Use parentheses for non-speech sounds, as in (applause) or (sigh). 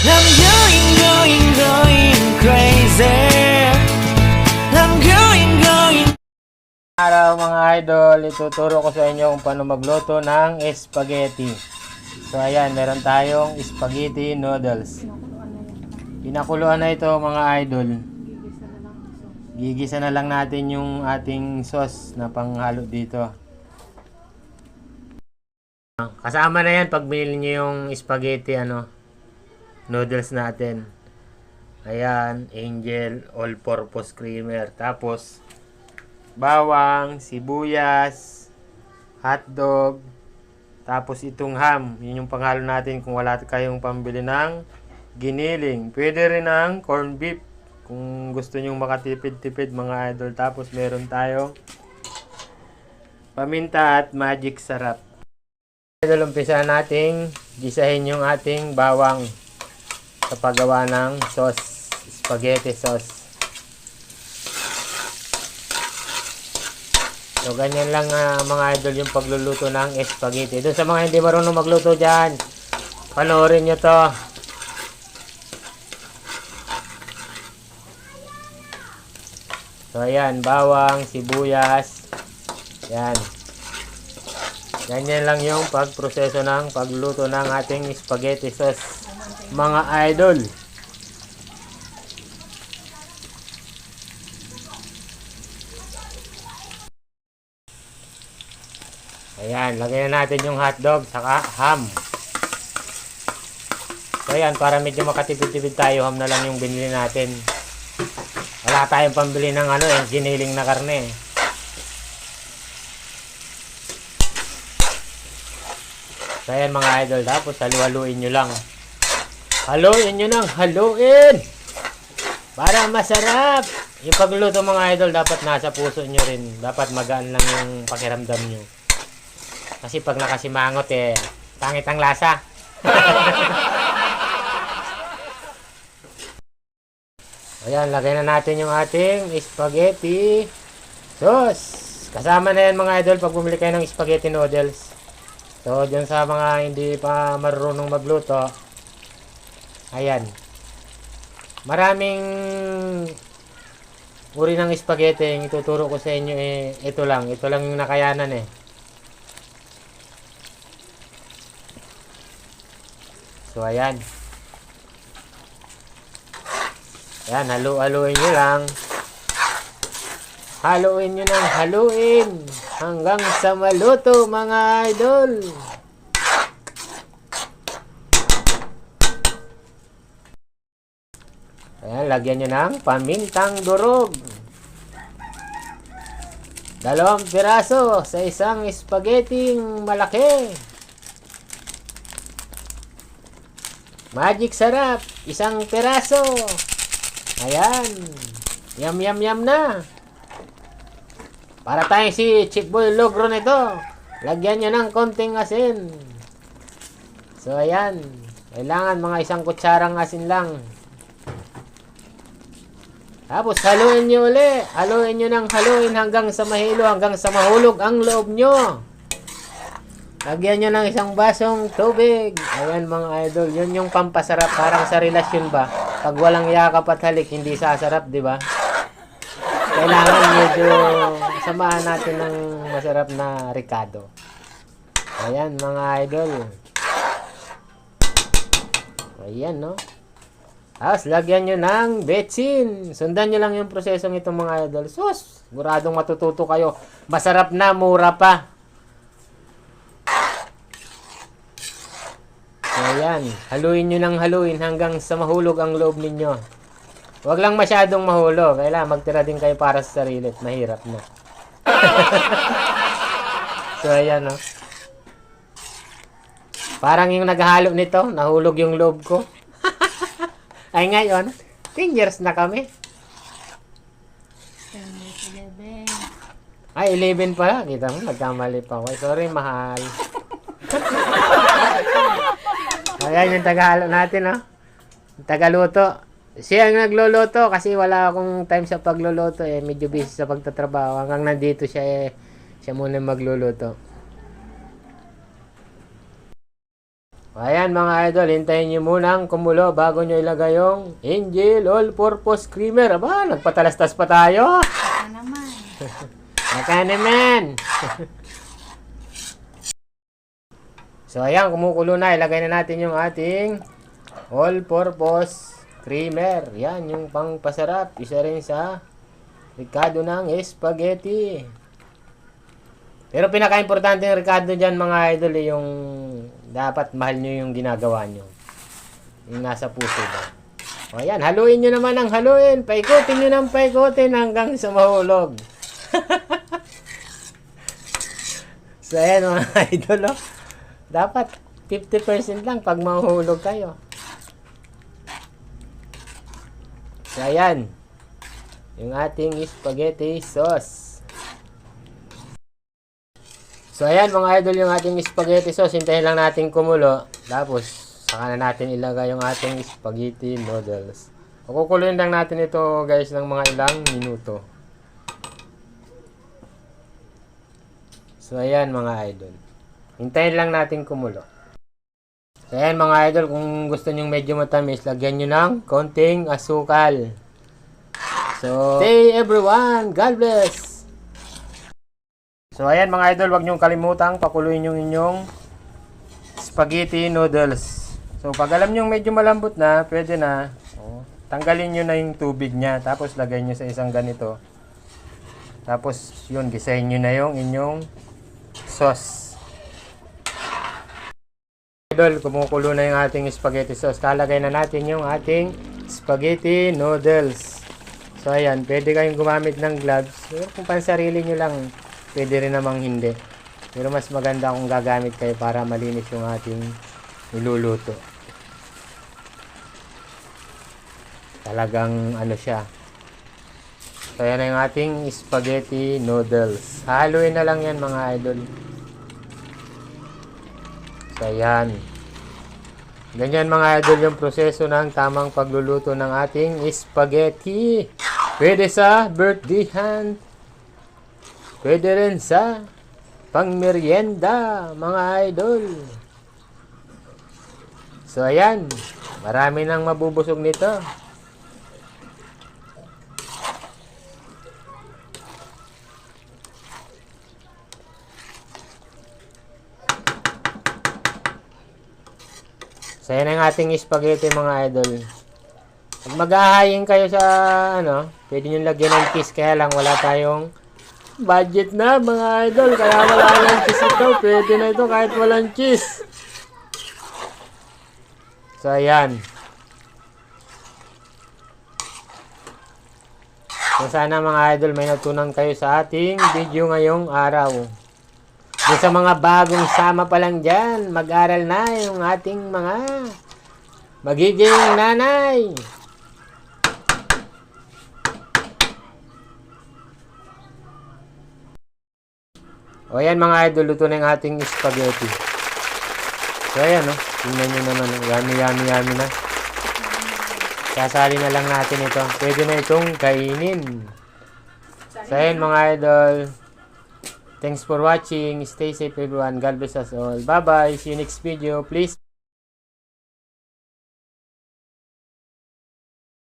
I'm going, going, crazy. I'm. Araw mga idol, ituturo ko sa inyo kung paano magluto ng spaghetti. So ayan, meron tayong spaghetti noodles. Pinakuluan na ito mga idol. Gigisa na lang natin yung ating sauce na panghalo dito. Kasama na yan pag binili nyo yung spaghetti ano, noodles natin. Ayan, Angel All-Purpose Creamer. Tapos, bawang, sibuyas, hotdog, tapos itong ham. Yun yung panghalo natin kung wala kayong pambili ng giniling. Pwede rin ng corned beef kung gusto nyong makatipid-tipid mga idol. Tapos meron tayong paminta at magic sarap. Idol, umpisa nating gisahin yung ating bawang sa paggawa ng sauce, spaghetti sauce. So, ganyan lang ah, mga idol yung pagluluto ng spaghetti. Doon sa mga hindi marunong magluto dyan, panoorin nyo to. So, ayan, bawang, sibuyas, yan. Ganyan lang yung pagproseso ng pagluto ng ating spaghetti sauce. Mga idol. Ayan, lagyan na natin yung hotdog saka ham. So ayan, para medyo makatipid-tipid tayo, ham na lang yung binili natin. Wala tayong pambili ng ano eh, giniling na karne. eh. So ayan mga idol, tapos halu-haluin nyo lang. Haluin nyo nang haluin! Para masarap! Yung pagluto mga idol, dapat nasa puso nyo rin. Dapat magaan lang yung pakiramdam nyo. Kasi pag nakasimangot eh, pangit ang lasa. (laughs) Ayan, lagay na natin yung ating spaghetti sauce. Kasama na yan mga idol pag bumili kayo ng spaghetti noodles. So, dyan sa mga hindi pa marunong magluto, ayan. Maraming uri ng spaghetti yung ituturo ko sa inyo eh, ito lang. Ito lang yung nakayanan eh. So, ayan. Ayan, halu-haluin nyo lang. Haluin nyo ng haluin hanggang sa maluto mga idol. Ayan, lagyan nyo ng pamintang durog. Dalawang piraso sa isang spaghetti malaki. Magic sarap, isang piraso. Ayan. Yum yum yum na. Para tayong si Chick Boy Logro nito. Lagyan nyo ng konting asin. So, ayan. Kailangan mga isang kutsarang asin lang. Tapos, haluin nyo uli. Haluin nyo ng haluin hanggang sa mahilo, hanggang sa mahulog ang loob nyo. Lagyan nyo ng isang basong tubig. Ayan mga idol. Yun yung pampasarap. Parang sa relasyon ba? Pag walang yakap at halik, hindi sasarap, di ba? Kailangan medyo samahan natin ng masarap na ricado. Ayan mga idol. Ayan no. Tapos lagyan nyo ng betsin. Sundan nyo lang yung prosesong itong mga idol. Sus! Guradong matututo kayo. Masarap na, mura pa. Ayan. Haluin nyo ng haluin hanggang sa mahulog ang loob ninyo. Huwag lang masyadong mahulog. Kailangan magtira din kayo para sa sarili. Mahirap na. (laughs) so, ayan, no. Parang yung naghalo nito, nahulog yung loob ko. Ay, ngayon, 10 years na kami. Ay, 11 pala. Kita mo, nagkamali pa ako. Sorry, mahal. (laughs) Ayan yung tagahalo natin, no? Yung Tagaluto. Siya ang nagluluto kasi wala akong time sa pagluluto eh. Medyo busy sa pagtatrabaho. Hanggang nandito siya eh. Siya muna magluluto. Ayan mga idol, hintayin nyo munang kumulo bago nyo ilagay yung Angel All-Purpose Creamer. Aba, nagpatalastas pa tayo. Baka naman. Maka naman. so ayan, kumukulo na. Ilagay na natin yung ating All-Purpose Creamer. Yan, yung pangpasarap. Isa rin sa Ricardo ng Spaghetti. Pero pinaka-importante ng Ricardo dyan mga idol eh, yung dapat mahal nyo yung ginagawa nyo. Yung nasa puso ba. O ayan, haluin nyo naman ang haluin. Paikutin nyo ng paikutin hanggang sa mahulog. (laughs) so ayan mga (laughs) idol oh. Dapat 50% lang pag mahulog kayo. So ayan. Yung ating spaghetti sauce. So ayan mga idol yung ating spaghetti sauce. Hintayin lang natin kumulo. Tapos saka na natin ilagay yung ating spaghetti noodles. Kukuloyin lang natin ito guys ng mga ilang minuto. So ayan mga idol. Hintayin lang natin kumulo. So ayan mga idol kung gusto nyong medyo matamis, lagyan nyo ng konting asukal. So, stay everyone. God bless. So ayan mga idol, wag niyong kalimutang pakuluin yung inyong spaghetti noodles. So pag alam niyo medyo malambot na, pwede na. Oh, tanggalin niyo na yung tubig niya, tapos lagay niyo sa isang ganito. Tapos yun, gisahin niyo na yung inyong sauce. Idol, kumukulo na yung ating spaghetti sauce. Kalagay na natin yung ating spaghetti noodles. So ayan, pwede kayong gumamit ng gloves. Pero kung pansarili nyo lang, pwede rin namang hindi. Pero mas maganda kung gagamit kayo para malinis yung ating niluluto. Talagang ano siya. So yan na yung ating spaghetti noodles. Haluin na lang yan mga idol. So yan. Ganyan mga idol yung proseso ng tamang pagluluto ng ating spaghetti. Pwede sa birthdayhan. Pwede rin sa pangmeryenda, mga idol. So, ayan. Marami nang mabubusog nito. So, yan ang ating spaghetti, mga idol. Pag maghahayin kayo sa, ano, pwede nyo lagyan ng cheese, kaya lang wala tayong budget na, mga idol. Kaya wala lang cheese ito. Pwede na ito kahit walang cheese. So, ayan. So, sana mga idol may natunan kayo sa ating video ngayong araw. Doon sa mga bagong sama pa lang dyan, mag-aral na yung ating mga magiging nanay. O yan mga idol, luto na yung ating spaghetti. So ayan no, tingnan nyo naman, yummy yummy yummy na. Sasali na lang natin ito. Pwede na itong kainin. So ayan mga idol. Thanks for watching. Stay safe everyone. God bless us all. Bye bye. See you next video. Please